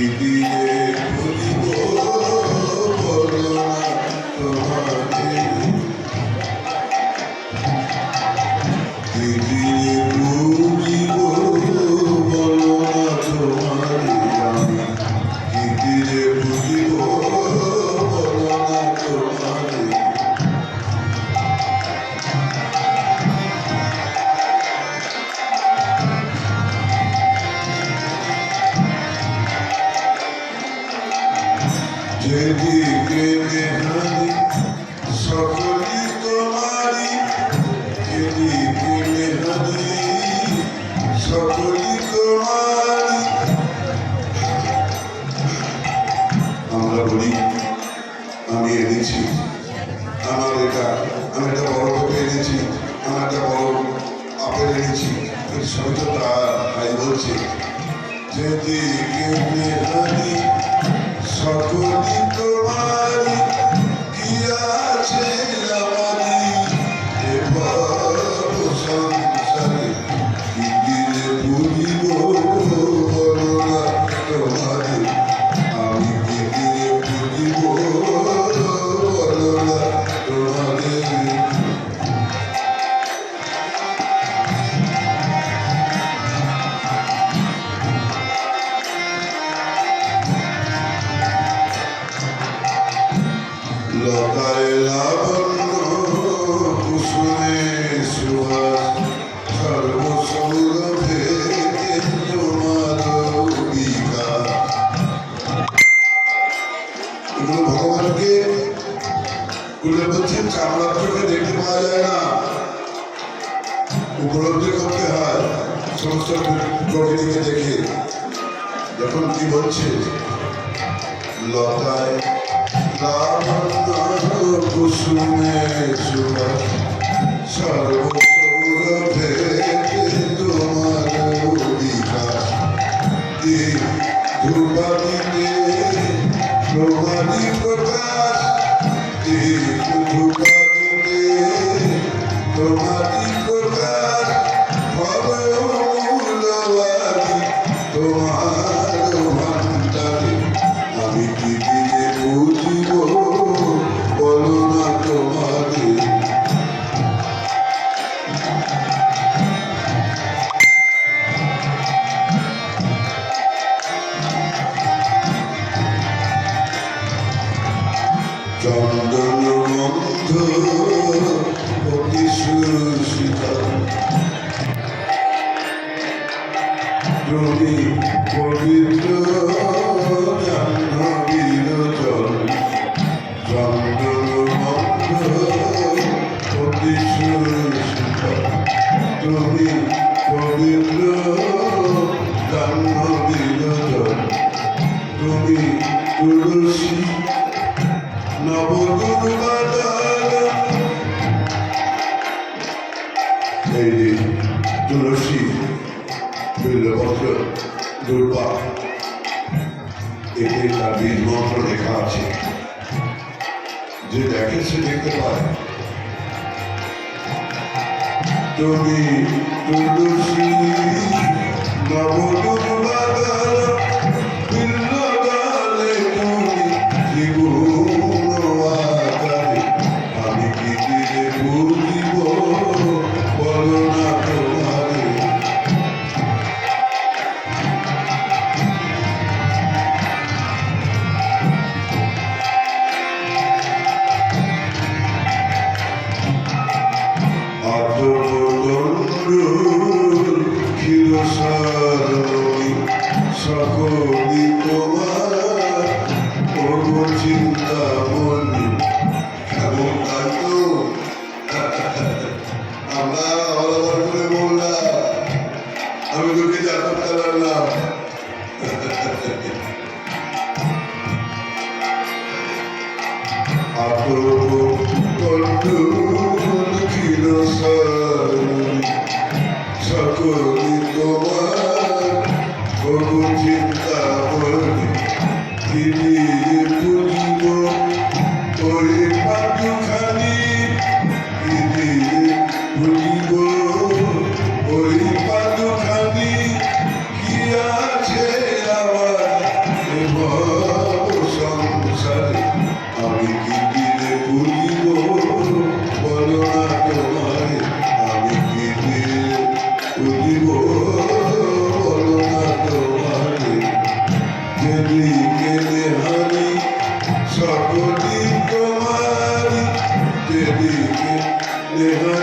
Yeah. তার ভাই বলছে যেদিকে নেহারি সকলি তোমারি চামড়ার চোখে দেখতে পাওয়া যায় না উপলব্ধি করতে হয় সমস্ত প্রকৃতিকে দেখে যখন কি বলছে লতায় লাবণ্য কুসুমে সর্বসৌরভে তোমার বিকাশ ধ্রুবাদিতে প্রমাণি প্রকাশ ধ্রুবাদিতে প্রমাণি চন্দন গন্ধ অতি সুশীতল তুমি পবিত্র জাহ্নবীর জল চন্দন গন্ধ অতি সুশীতল তুমি এই যে তুলসী বিল্লপত্র দুর্বা এতে তার বীজ মন্ত্র লেখা আছে দেখতে পায় তুমি তুলসী পুজিব ওরে Надежда.